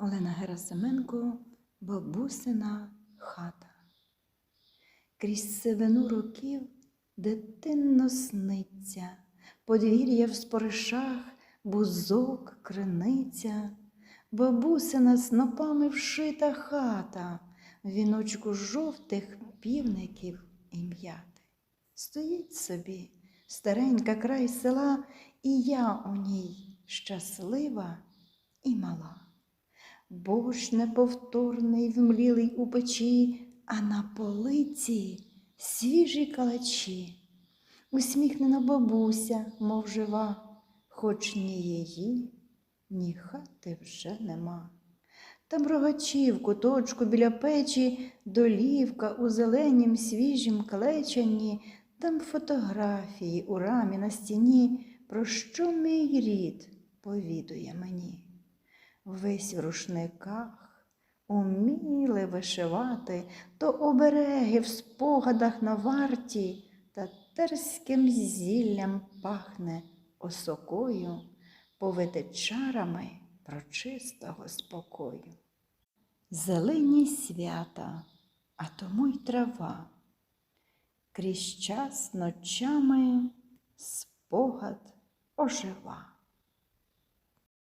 Олена Герасименко, бабусина хата. Крізь сивину років дитинно сниться, подвір'я в споришах, бузок, криниця, бабусина снопами вшита хата, віночку жовтих півників і м'яти. Стоїть собі старенька край села, і я у ній щаслива і мала. Борщ неповторний, вмлілий у печі, а на полиці свіжі калачі. Усміхнена бабуся, мов жива, хоч ні її, ні хати вже нема. Там рогачі в куточку біля печі, долівка у зеленім свіжім клечанні, там фотографії у рамі на стіні, про що мій рід повідує мені. Весь в рушниках уміли вишивати, то обереги в спогадах на варті, та терським зіллям пахне осокою, повите чарами прочистого спокою. Зелені свята, а тому й трава, крізь час ночами спогад ожива.